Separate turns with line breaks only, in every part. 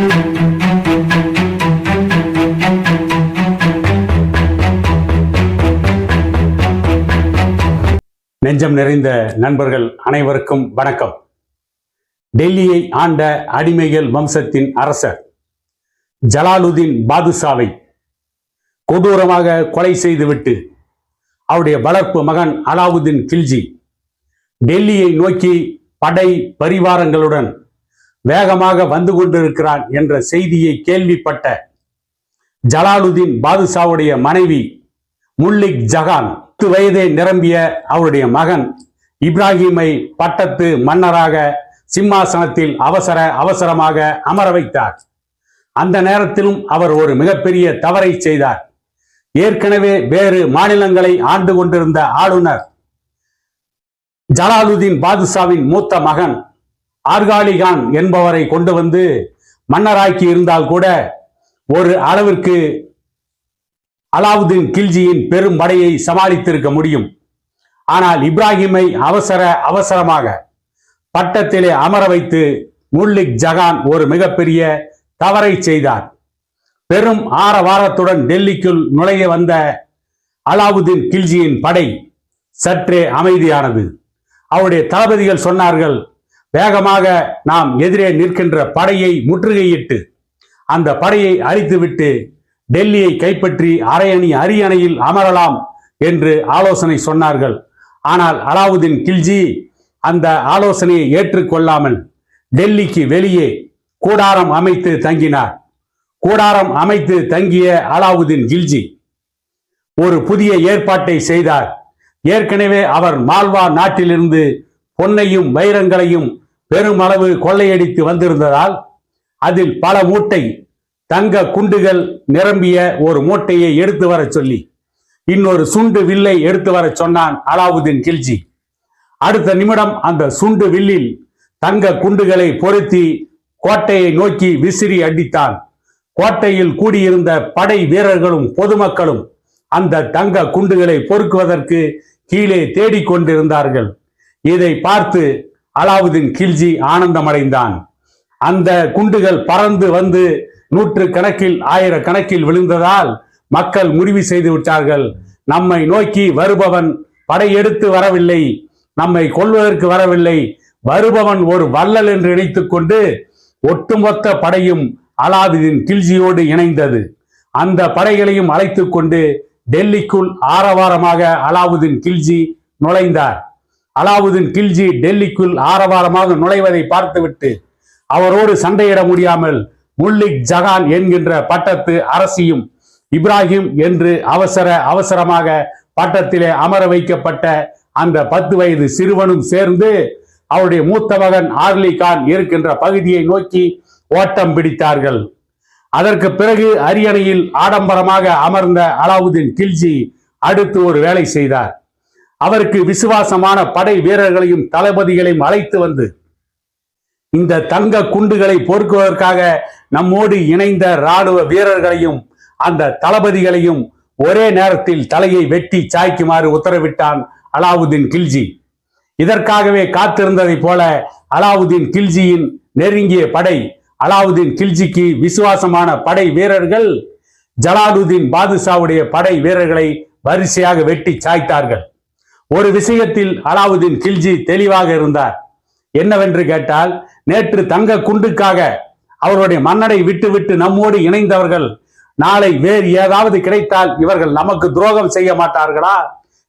நெஞ்சம் நிறைந்த நண்பர்கள் அனைவருக்கும் வணக்கம். டெல்லியை ஆண்ட அடிமைகள் வம்சத்தின் அரசர் ஜலாலுதீன் பாதுஷாவை கொடூரமாக கொலை செய்துவிட்டு அவருடைய வளர்ப்பு மகன் அலாவுதீன் கில்ஜி டெல்லியை நோக்கி படை பரிவாரங்களுடன் வேகமாக வந்து கொண்டிருக்கிறான் என்ற செய்தியை கேள்விப்பட்ட ஜலாலுதீன் பாதுஷாவுடைய மனைவி முல்லிக் ஜஹான் பத்து வயதே நிரம்பிய அவருடைய மகன் இப்ராஹிமை பட்டத்து மன்னராக சிம்மாசனத்தில் அவசர அவசரமாக அமர வைத்தார். அந்த நேரத்திலும் அவர் ஒரு மிகப்பெரிய தவறை செய்தார். ஏற்கனவே வேறு மாநிலங்களை ஆண்டு கொண்டிருந்த ஆளுநர் ஜலாலுதீன் பாதுஷாவின் மூத்த மகன் ஆர்காலிகான் என்பவரை கொண்டு வந்து மன்னராக்கி இருந்தால் கூட ஒரு அளவிற்கு அலாவுதீன் கில்ஜியின் பெரும் படையை சமாளித்திருக்க முடியும். ஆனால் இப்ராஹிமை அவசர அவசரமாக பட்டத்திலே அமர வைத்து முல்லிக் ஜகான் ஒரு மிகப்பெரிய தவறை செய்தார். பெரும் ஆரவாரத்துடன் டெல்லிக்குள் நுழைய வந்த அலாவுதீன் கில்ஜியின் படை சற்றே அமைதியானது. அவருடைய தளபதிகள் சொன்னார்கள் வேகமாக நாம் எதிரே நிற்கின்ற படையை முற்றுகையிட்டு அந்த படையை அழித்துவிட்டு டெல்லியை கைப்பற்றி அரையணி அரியணையில் அமரலாம் என்று ஆலோசனை சொன்னார்கள். ஆனால் அலாவுதீன் கில்ஜி அந்த ஆலோசனையை ஏற்றுக்கொள்ளாமல் டெல்லிக்கு வெளியே கூடாரம் அமைத்து தங்கினார். கூடாரம் அமைத்து தங்கிய அலாவுதீன் கில்ஜி ஒரு புதிய ஏற்பாட்டை செய்தார். ஏற்கனவே அவர் மால்வா நாட்டிலிருந்து பொன்னையும் வைரங்களையும் பெருமளவு கொள்ளையடித்து வந்திருந்ததால் அதில் பல மூட்டை தங்க குண்டுகள் நிரம்பிய ஒரு மூட்டையை எடுத்து வர சொல்லி இன்னொரு சுண்டு வில்லை எடுத்து வர சொன்னான் அலாவுதீன் கில்ஜி. அடுத்த நிமிடம் அந்த சுண்டு வில்லில் தங்க குண்டுகளை பொருத்தி கோட்டையை நோக்கி விசிறி அடித்தான். கோட்டையில் கூடியிருந்த படை வீரர்களும் பொதுமக்களும் அந்த தங்க குண்டுகளை பொறுக்குவதற்கு கீழே தேடிக்கொண்டிருந்தார்கள். இதை பார்த்து அலாவுதீன் கில்ஜி ஆனந்தமடைந்தான். அந்த குண்டுகள் பறந்து வந்து நூற்று கணக்கில் ஆயிரக்கணக்கில் விழுந்ததால் மக்கள் முடிவு செய்து விட்டார்கள். நம்மை நோக்கி வருபவன் படையெடுத்து வரவில்லை. நம்மை கொல்வதற்கு வரவில்லை. வருபவன் ஒரு வள்ளல் என்று நினைத்துக் கொண்டு ஒட்டுமொத்த படையும் அலாவுதீன் கில்ஜியோடு இணைந்தது. அந்த படைகளையும் அழைத்து கொண்டு டெல்லிக்குள் ஆரவாரமாக அலாவுதீன் கில்ஜி நுழைந்தார். அலாவுதீன் கில்ஜி டெல்லிக்குள் ஆரவாரமாக நுழைவதை பார்த்துவிட்டு அவரோடு சண்டையிட முடியாமல் முல்லிக் ஜஹான் என்கின்ற பட்டத்து அரசியும் இப்ராஹிம் என்று அவசர அவசரமாக பட்டத்திலே அமர வைக்கப்பட்ட அந்த பத்து வயது சிறுவனும் சேர்ந்து அவருடைய மூத்த மகன் ஆர்லி கான் இருக்கின்ற பகுதியை நோக்கி ஓட்டம் பிடித்தார்கள். அதற்கு பிறகு அரியணையில் ஆடம்பரமாக அமர்ந்த அலாவுதீன் கில்ஜி அடுத்து ஒரு வேலை செய்தார். அவருக்கு விசுவாசமான படை வீரர்களையும் தளபதிகளையும் அழைத்து வந்து இந்த தங்க குண்டுகளை பொறுக்குவதற்காக நம்மோடு இணைந்த ராணுவ வீரர்களையும் அந்த தளபதிகளையும் ஒரே நேரத்தில் தலையை வெட்டி சாய்க்குமாறு உத்தரவிட்டான் அலாவுதீன் கில்ஜி. இதற்காகவே காத்திருந்ததை போல அலாவுதீன் கில்ஜியின் நெருங்கிய படை அலாவுதீன் கில்ஜிக்கு விசுவாசமான படை வீரர்கள் ஜலாலுதீன் பாதுஷாவுடைய படை வீரர்களை வரிசையாக வெட்டி சாய்த்தார்கள். ஒரு விஷயத்தில் அலாவுதீன் கில்ஜி தெளிவாக இருந்தார். என்னவென்று கேட்டால் நேற்று தங்க குண்டுக்காக அவருடைய மன்னனை விட்டுவிட்டு நம்மோடு இணைந்தவர்கள் நாளை வேறு ஏதாவது கிடைத்தால் இவர்கள் நமக்கு துரோகம் செய்ய மாட்டார்களா?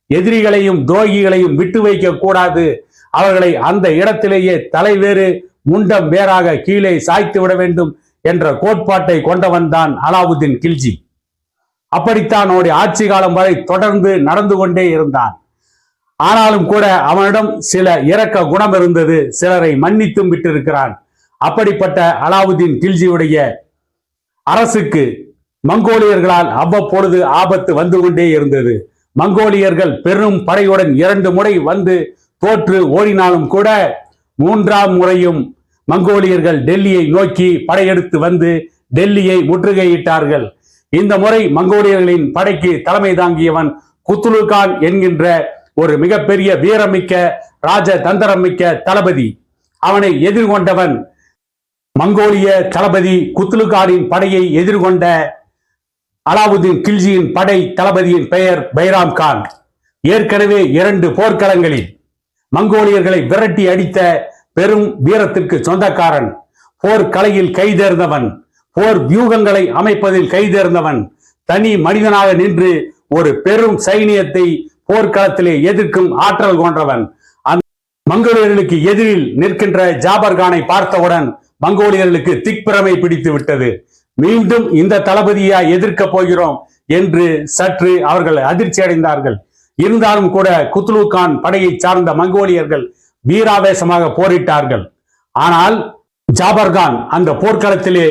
எதிரிகளையும் துரோகிகளையும் விட்டு வைக்க கூடாது. அவர்களை அந்த இடத்திலேயே தலைவேறு முண்டம் வேறாக கீழே சாய்த்து விட வேண்டும் என்ற கோட்பாட்டை கொண்டவன் தான் அலாவுதீன் கில்ஜி. அப்படித்தான் அவருடைய ஆட்சி காலம் வரை தொடர்ந்து நடந்து கொண்டே இருந்தான். ஆனாலும் கூட அவனிடம் சில இரக்க குணம் இருந்தது. சிலரை மன்னித்தும் விட்டிருக்கிறான். அப்படிப்பட்ட அலாவுதீன் கில்ஜியுடைய அரசுக்கு மங்கோலியர்களால் அவ்வப்பொழுது ஆபத்து வந்து கொண்டே இருந்தது. மங்கோலியர்கள் பெரும் படையுடன் இரண்டு முறை வந்து தோற்று ஓடினாலும் கூட மூன்றாம் முறையும் மங்கோலியர்கள் டெல்லியை நோக்கி படையெடுத்து வந்து டெல்லியை முற்றுகையிட்டார்கள். இந்த முறை மங்கோலியர்களின் படைக்கு தலைமை தாங்கியவன் குத்துலுகான் என்கின்ற ஒரு மிகப்பெரிய வீரமிக்க ராஜ தந்திரமிக்க தளபதி. அவனை எதிர்கொண்டவன் மங்கோலிய தளபதி குத்லுகானின் படையை எதிர்கொண்ட அலாவுதீன் கில்ஜியின் படை தளபதியின் பெயர் பைராம் கான். ஏற்கனவே இரண்டு போர்க்களங்களில் மங்கோலியர்களை விரட்டி அடித்த பெரும் வீரத்திற்கு சொந்தக்காரன் போர் கலையில் கைதேர்ந்தவன் போர் வியூகங்களை அமைப்பதில் கைதேர்ந்தவன் தனி மனிதனாக நின்று ஒரு பெரும் சைனியத்தை போர்க்களத்திலே எதிர்க்கும் ஆற்றல் கொண்டவன். மங்கோலியர்களுக்கு எதிரில் நிற்கின்ற ஜாபர்கானை பார்த்தவுடன் மங்கோலியர்களுக்கு திக்பிரமை பிடித்து விட்டது. மீண்டும் இந்த தளபதியா எதிர்க்க போகிறோம் என்று சற்று அவர்கள் அதிர்ச்சி அடைந்தார்கள். இருந்தாலும் கூட குத்லு கான் படையை சார்ந்த மங்கோலியர்கள் வீராவேசமாக போரிட்டார்கள். ஆனால் ஜாபர்கான் அந்த போர்க்களத்திலே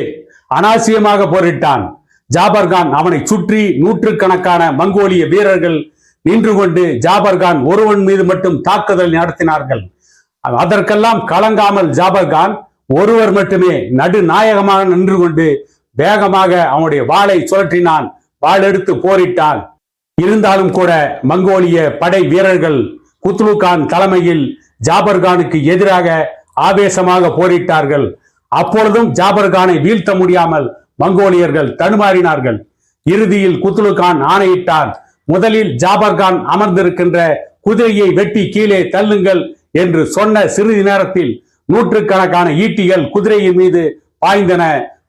அனாவசியமாக போரிட்டான். ஜாபர்கான் அவனை சுற்றி நூற்றுக்கணக்கான மங்கோலிய வீரர்கள் நின்று கொண்டு ஜாபர்கான் ஒருவன் மீது மட்டும் தாக்குதல் நடத்தினார்கள். அதற்கெல்லாம் கலங்காமல் ஜாபர்கான் ஒருவர் மட்டுமே நடுநாயகமாக நின்று கொண்டு வேகமாக அவனுடைய வாளை சுழற்றினான். வாள் எடுத்து போரிட்டான். இருந்தாலும் கூட மங்கோலிய படை வீரர்கள் குத்லு கான் தலைமையில் ஜாபர்கானுக்கு எதிராக ஆவேசமாக போரிட்டார்கள். அப்பொழுதும் ஜாபர்கானை வீழ்த்த முடியாமல் மங்கோலியர்கள் தடுமாறினார்கள். இறுதியில் குத்லு கான் ஆணையிட்டார். முதலில் ஜாபர்கான் அமர்ந்திருக்கின்ற குதிரையை வெட்டி கீழே தள்ளுங்கள் என்று சொன்ன சிறிது நேரத்தில் நூற்றுக்கணக்கான ஈட்டிகள் குதிரையின் மீது பாய்ந்தன.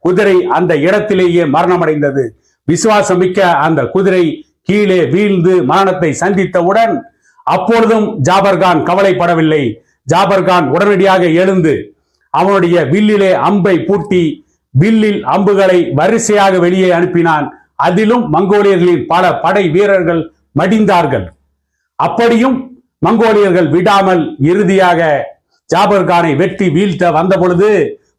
குதிரை அந்த இடத்திலேயே மரணமடைந்தது. விசுவாசமிக்க அந்த குதிரை கீழே வீழ்ந்து மரணத்தை சந்தித்தவுடன் அப்பொழுதும் ஜாபர்கான் கவலைப்படவில்லை. ஜாபர்கான் உடனடியாக எழுந்து அவனுடைய வில்லிலே அம்பை பூட்டி வில்லில் அம்புகளை வரிசையாக வெளியே அனுப்பினான். அதிலும் மங்கோலியர்களின் பல படை வீரர்கள் மடிந்தார்கள். அப்படியும் மங்கோலியர்கள் விடாமல் இறுதியாக ஜாபர்கானை வெட்டி வீழ்த்த வந்த பொழுது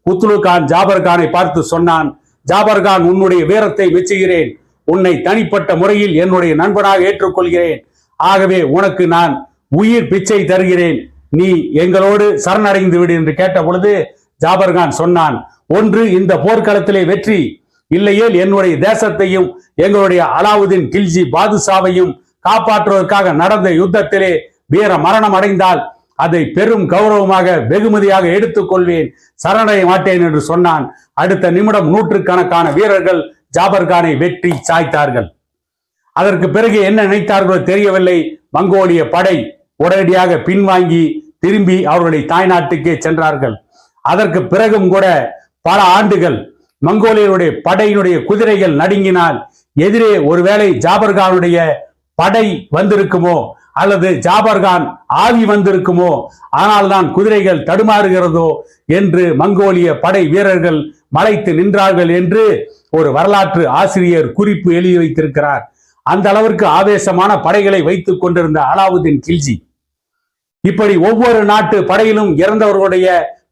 குத்லு கான் ஜாபர்கானை பார்த்து சொன்னான் ஜாபர்கான் உன்னுடைய வீரத்தை மெச்சுகிறேன். உன்னை தனிப்பட்ட முறையில் என்னுடைய நண்பனாக ஏற்றுக்கொள்கிறேன். ஆகவே உனக்கு நான் உயிர் பிச்சை தருகிறேன். நீ எங்களோடு சரணடைந்து விடு என்று கேட்ட பொழுது ஜாபர்கான் சொன்னான் ஒன்று இந்த போர்க்களத்திலே வெற்றி இல்லையேல் என்னுடைய தேசத்தையும் எங்களுடைய அலாவுதீன் கில்ஜி பாதுஷாவையும் காப்பாற்றுவதற்காக நடந்த யுத்தத்திலே வீர மரணம் அடைந்தால் அதை பெரும் கௌரவமாக வெகுமதியாக எடுத்துக்கொள்வேன் சரணடைய மாட்டேன் என்று சொன்னான். அடுத்த நிமிடம் நூற்றுக்கணக்கான வீரர்கள் ஜாபர்கானை வெற்றி சாய்த்தார்கள். அதற்கு பிறகு என்ன நினைத்தார்களோ தெரியவில்லை. மங்கோலிய படை உடனடியாக பின்வாங்கி திரும்பி அவர்களுடைய தாய்நாட்டுக்கே சென்றார்கள். அதற்கு பிறகும் கூட பல ஆண்டுகள் மங்கோலியருடைய படையினுடைய குதிரைகள் நடுங்கினால் எதிரே ஒருவேளை ஜாபர்கானுடைய படை வந்திருக்குமோ அல்லது ஜாபர்கான் ஆவி வந்திருக்குமோ ஆனால் தான் குதிரைகள் தடுமாறுகிறதோ என்று மங்கோலிய படை வீரர்கள் மலைத்து நின்றார்கள் என்று ஒரு வரலாற்று ஆசிரியர் குறிப்பு எழுதி வைத்திருக்கிறார். அந்த அளவிற்கு ஆவேசமான படைகளை வைத்துக் கொண்டிருந்த அலாவுதீன் கில்ஜி. இப்படி ஒவ்வொரு நாட்டு படையிலும் இறந்தவர்களுடைய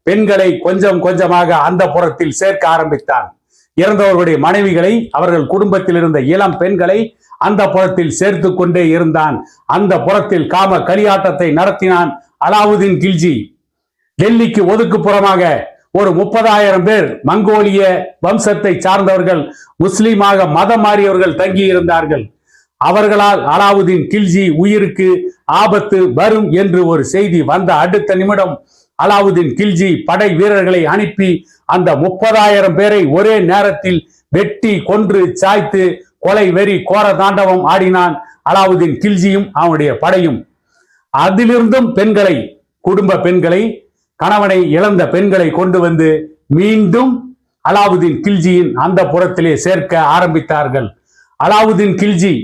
பெண்களை கொஞ்சம் கொஞ்சமாக அந்த புறத்தில் சேர்க்க ஆரம்பித்தான். இறந்தவர்களுடைய மனைவிகளை அவர்கள் குடும்பத்தில் இருந்த இளம் பெண்களை அந்த புறத்தில் சேர்த்து கொண்டே இருந்தான். அந்த புறத்தில் காம கலியாட்டத்தை நடத்தினான் அலாவுதீன் கில்ஜி. டெல்லிக்கு ஒதுக்குப்புறமாக ஒரு முப்பதாயிரம் பேர் மங்கோலிய வம்சத்தை சார்ந்தவர்கள் முஸ்லீமாக மதம் மாறியவர்கள் தங்கி இருந்தார்கள். அவர்களால் அலாவுதீன் கில்ஜி உயிருக்கு ஆபத்து வரும் என்று ஒரு செய்தி வந்த அடுத்த நிமிடம் அலாவுதீன் கில்ஜி படை வீரர்களை அனுப்பி அந்த முப்பதாயிரம் பேரை ஒரே நேரத்தில் வெட்டி கொன்று சாய்த்து கொலை வெறி கோர தாண்டவம் ஆடினான் அலாவுதீன் கில்ஜியும் அவனுடைய படையும். அதிலிருந்தும் பெண்களை குடும்ப பெண்களை கணவனை இழந்த பெண்களை கொண்டு வந்து மீண்டும் அலாவுதீன் கில்ஜியின் அந்த புறத்திலே சேர்க்க ஆரம்பித்தார்கள். அலாவுதீன் கில்ஜி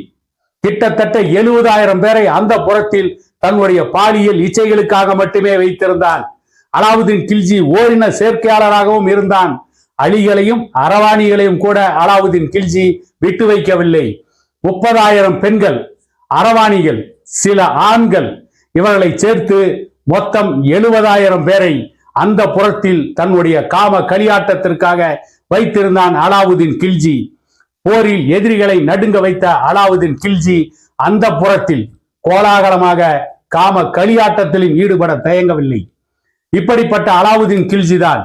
கிட்டத்தட்ட எழுபதாயிரம் பேரை அந்த புறத்தில் தன்னுடைய பாலியல் இச்சைகளுக்காக மட்டுமே வைத்திருந்தான். அலாவுதீன் கில்ஜி ஓரின சேர்க்கையாளராகவும் இருந்தான். அலிகளையும் அரவாணிகளையும் கூட அலாவுதீன் கில்ஜி விட்டு வைக்கவில்லை. முப்பதாயிரம் பெண்கள் அரவாணிகள் சில ஆண்கள் இவர்களை சேர்த்து மொத்தம் எழுபதாயிரம் பேரை அந்த புறத்தில் தன்னுடைய காம களியாட்டத்திற்காக வைத்திருந்தான் அலாவுதீன் கில்ஜி. போரில் எதிரிகளை நடுங்க வைத்த அலாவுதீன் கில்ஜி அந்த புறத்தில் கோலாகலமாக காம களியாட்டத்திலும் ஈடுபட தயங்கவில்லை. இப்படிப்பட்ட அலாவுதீன் கில்ஜி தான்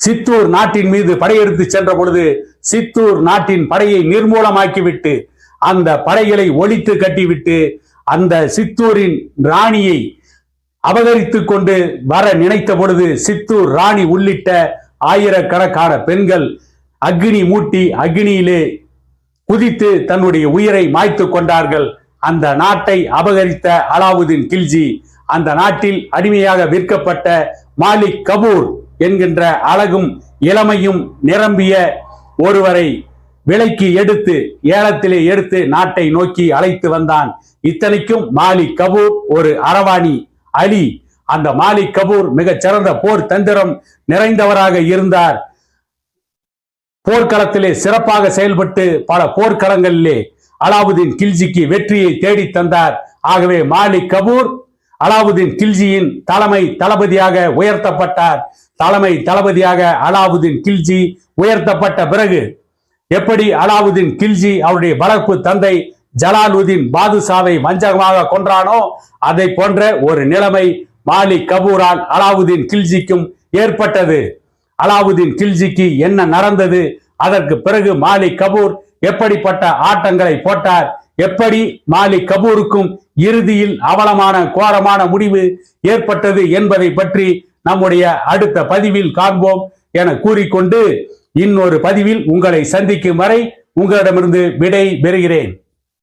சித்தூர் நாட்டின் மீது படையெடுத்து சென்ற பொழுது சித்தூர் நாட்டின் படையை நிர்மூலமாக்கிவிட்டு அந்த படைகளை ஒழித்து கட்டிவிட்டு அந்த சித்தூரின் ராணியை அபகரித்து கொண்டு வர நினைத்த பொழுது சித்தூர் ராணி உள்ளிட்ட ஆயிரக்கணக்கான பெண்கள் அக்னி மூட்டி அக்னியிலே குதித்து தன்னுடைய உயிரை மாய்த்து கொண்டார்கள். அந்த நாட்டை அபகரித்த அலாவுதீன் கில்ஜி அந்த நாட்டில் அடிமையாக விற்கப்பட்ட மாலிக் கபூர் என்கின்ற அழகும் இளமையும் நிரம்பிய ஒருவரை விலைக்கு எடுத்து ஏலத்திலே எடுத்து நாட்டை நோக்கி அழைத்து வந்தான். இத்தனைக்கும் மாலிக் கபூர் ஒரு அரவாணி அலி. அந்த மாலிக் கபூர் மிகச் சிறந்த போர் தந்திரம் நிறைந்தவராக இருந்தார். போர்க்களத்திலே சிறப்பாக செயல்பட்டு பல போர்க்களங்களிலே அலாவுதீன் கில்ஜிக்கு வெற்றியை தேடித் தந்தார். ஆகவே மாலிக் கபூர் அலாவுதீன் கில்ஜியின் தலைமை தளபதியாக உயர்த்தப்பட்டார். தலைமை தளபதியாக அலாவுதீன் கில்ஜி உயர்த்தப்பட்ட பிறகு எப்படி அலாவுதீன் கில்ஜி அவருடைய வளர்ப்பு தந்தை ஜலாலுதீன் பாதுஷாவை வஞ்சகமாக கொன்றானோ அதை போன்ற ஒரு நிலைமை மாலிக் கபூரால் அலாவுதீன் கில்ஜிக்கும் ஏற்பட்டது. அலாவுதீன் கில்ஜிக்கு என்ன நடந்தது? அதற்கு பிறகு மாலிக் கபூர் எப்படிப்பட்ட ஆட்டங்களை போட்டார்? எப்படி மாலிக் கபூருக்கும் இறுதியில் அவலமான கோரமான முடிவு ஏற்பட்டது என்பதை பற்றி நம்முடைய அடுத்த பதிவில் காண்போம் என கூறிக்கொண்டு இன்னொரு பதிவில் உங்களை சந்திக்கும் வரை உங்களிடமிருந்து விடை பெறுகிறேன்.